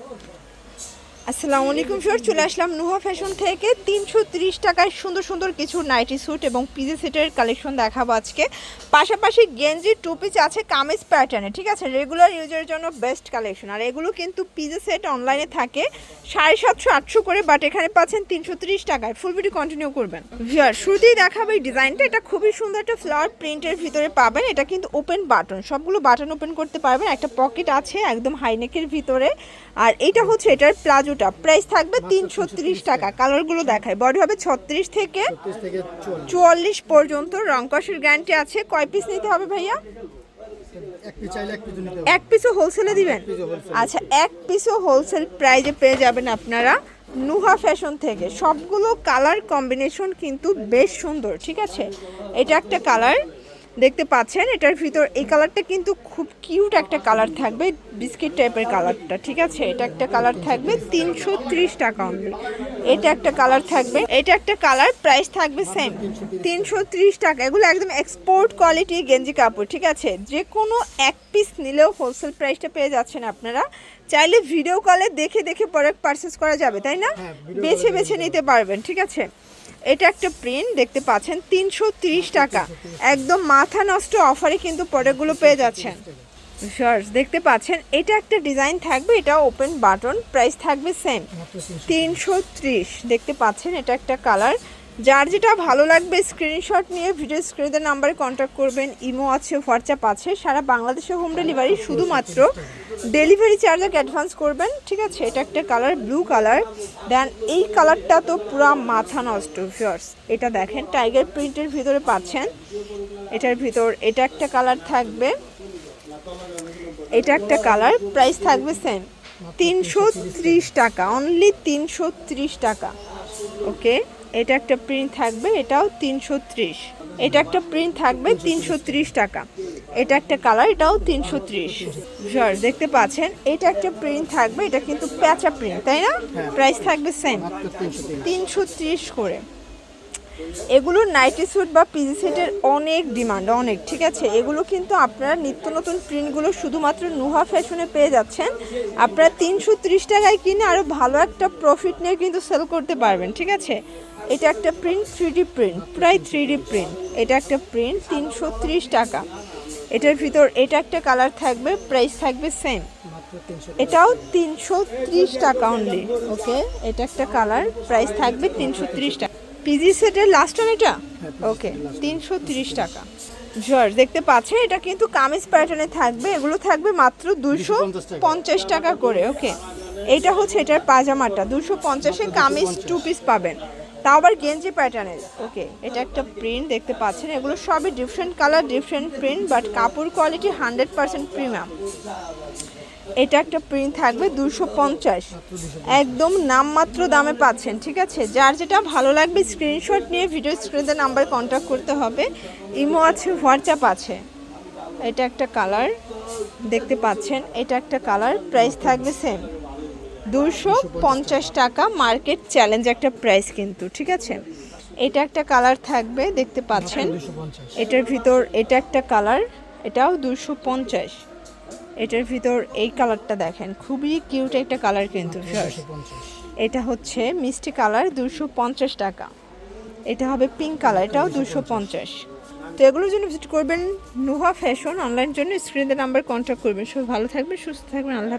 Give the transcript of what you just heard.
Oh, আসসালামু আলাইকুম sir চলে আসলাম নুহা ফ্যাশন থেকে। তিনশো তিরিশ টাকায় সুন্দর সুন্দর কিছু নাইটি স্যুট এবং পিজি সেটের কালেকশন দেখাবো আজকে। পাশাপাশি গেঞ্জি, টু পিস আছে কামিজ প্যাটার্নে ঠিক আছে? রেগুলার ইউজের জন্য বেস্ট কালেকশন আর এগুলো কিন্তু পিজি সেট অনলাইনে থাকে, সাড়ে সাতশো, আটশো করে বাট এখানে পাচ্ছেন তিনশো তিরিশ টাকায়। ফুল ভিডিও কন্টিনিউ করবেন। ভিয়ার শুরুতেই দেখাবো এই ডিজাইনটা। এটা খুবই সুন্দর একটা ফ্লাওয়ার প্রিন্টের ভিতরে পাবেন। এটা কিন্তু ওপেন বাটন সবগুলো বাটন ওপেন করতে পারবেন। একটা পকেট আছে একদম হাইনেকের ভিতরে। আর এটা হচ্ছে এটার প্লাজোটা প্রাইস থাকবে তিনশো টাকা। কালারগুলো দেখায় বডি হবে ছত্রিশ থেকে চুয়াল্লিশ। পর্যন্ত। রংকসের গ্যারান্টি আছে। কয় পিস নিতে হবে ভাইয়া? এক পিসও হোলসেলে দিবেন? আচ্ছা এক পিসও হোলসেল প্রাইজে পেয়ে যাবেন আপনারা নুহা ফ্যাশন থেকে। সবগুলো কালার কম্বিনেশন কিন্তু বেশ সুন্দর ঠিক আছে? এটা একটা কালার দেখতে পাচ্ছেন এটার ভিতর এই কালারটা কিন্তু খুব কিউট একটা কালার থাকবে বিস্কিট টাইপের কালারটা ঠিক আছে? এটা একটা কালার থাকবে তিনশো ত্রিশ টাকা অনলি এটা একটা কালার থাকবে এটা একটা কালার প্রাইস থাকবে সেম তিনশো ত্রিশ টাকা। এগুলো একদম এক্সপোর্ট কোয়ালিটি গেঞ্জি কাপড় ঠিক আছে? যে কোনো এক পিস নিলেও হোলসেল প্রাইসটা পেয়ে যাচ্ছেন আপনারা। চাইলে ভিডিও কলে দেখে দেখে প্রোডাক্ট পারচেস করা যাবে তাই না? হ্যাঁ, বেছে বেছে নিতে পারবেন ঠিক আছে? এটা একটা প্রিন্ট দেখতে পাচ্ছেন, তিনশো টাকা। একদম মাথা নষ্ট অফারে কিন্তু প্রোডাক্টগুলো পেয়ে যাচ্ছেন। শার্টস দেখতে পাচ্ছেন, এটা একটা ডিজাইন থাকবে, এটা ওপেন বাটন প্রাইস থাকবে সেম তিনশো দেখতে পাচ্ছেন, এটা একটা কালার যার যেটা ভালো লাগবে স্ক্রিনশট নিয়ে ভিডিও স্ক্রিনে নাম্বারে কন্ট্যাক্ট করবেন। ইমো আছে হোয়াটসঅ্যাপ আছে, সারা বাংলাদেশে হোম ডেলিভারি শুধুমাত্র ডেলিভারি চার্জ এক অ্যাডভান্স করবেন, ঠিক আছে? এটা একটা কালার ব্লু কালার দেন এই কালারটা তো পুরো মাথা নষ্ট ফিয়ার্স এটা দেখেন টাইগার প্রিন্টের ভিতরে পাচ্ছেন। এটার ভিতর, এটা একটা কালার থাকবে। এটা একটা কালার প্রাইস থাকবে সেম তিনশো ত্রিশ টাকা অনলি তিনশো ত্রিশ টাকা। ওকে এটা একটা প্রিন্ট থাকবে এটাও তিনশো ত্রিশ। এটা একটা প্রিন্ট থাকবে তিনশো ত্রিশ টাকা। এটা একটা কালার এটাও তিনশো ত্রিশ। জর্জ দেখতে পাচ্ছেন এটা একটা প্রিন্ট থাকবে এটা কিন্তু প্যাচা প্রিন্ট তাই না? প্রাইস থাকবে সেম তিনশো তিনশো ত্রিশ করে। এগুলো নাইটি স্যুট বা পিজি সেটের অনেক ডিমান্ড অনেক ঠিক আছে? এগুলো কিন্তু আপনারা নিত্য নতুন প্রিন্টগুলো শুধুমাত্র নুহা ফ্যাশনে পেয়ে যাচ্ছেন। আপনারা তিনশো ত্রিশ টাকায় কিনে আরও ভালো একটা প্রফিট নিয়ে কিন্তু সেল করতে পারবেন ঠিক আছে? এটা একটা প্রিন্ট থ্রি প্রিন্ট প্রায় থ্রি প্রিন্ট এটা একটা প্রিন্ট তিনশো ত্রিশ টাকা। এটার ভিতর এটা একটা কালার থাকবে প্রাইস থাকবে সেম এটাও তিনশো ত্রিশ টাকা অনলি ওকে এটা একটা কালার প্রাইস থাকবে তিনশো ত্রিশ টাকা। পিজি সেটের লাস্ট ওয়ান এটা? ওকে তিনশো ত্রিশ টাকা। জর্জ দেখতে পাচ্ছেন, এটা কিন্তু কামিজ প্যাটার্নে থাকবে। এগুলো থাকবে মাত্র দুশো 250 টাকা। পঞ্চাশ টাকা করে ওকে এটা হচ্ছে এটার পাজামাটা দুশো পঞ্চাশে কামিজ টু পিস পাবেন। তাও আবার গেঞ্জি প্যাটার্নের ওকে এটা একটা প্রিন্ট দেখতে পাচ্ছেন। এগুলো সবই different colour different print but কাপড় কোয়ালিটি হান্ড্রেড পার্সেন্ট প্রিমিয়াম এটা একটা প্রিন্ট থাকবে দুশো পঞ্চাশ। একদম নামমাত্র দামে পাচ্ছেন, ঠিক আছে? যার যেটা ভালো লাগবে স্ক্রিনশট নিয়ে ভিডিও স্ক্রিনে নাম্বার কন্ট্যাক্ট করতে হবে। ইমো আছে হোয়াটসঅ্যাপ আছে। এটা একটা কালার দেখতে পাচ্ছেন। এটা একটা কালার প্রাইস থাকবে সেম দুশো পঞ্চাশ টাকা মার্কেট চ্যালেঞ্জ একটা প্রাইস কিন্তু ঠিক আছে? এটা একটা কালার থাকবে দেখতে পাচ্ছেন? এটার ভিতর এটা একটা কালার এটাও দুশো পঞ্চাশ। এটার ভিতর এই কালারটা দেখেন খুবই কিউট একটা কালার কিন্তু viewers। এটা হচ্ছে মিষ্টি কালার দুশো পঞ্চাশ টাকা। এটা হবে পিঙ্ক কালার এটাও দুশো পঞ্চাশ। তো এগুলোর জন্য ভিজিট করবেন নুহা ফ্যাশন অনলাইন জন্য স্ক্রিনের নাম্বার কন্ট্যাক্ট করবেন। সব ভালো থাকবেন সুস্থ থাকবেন আল্লাহ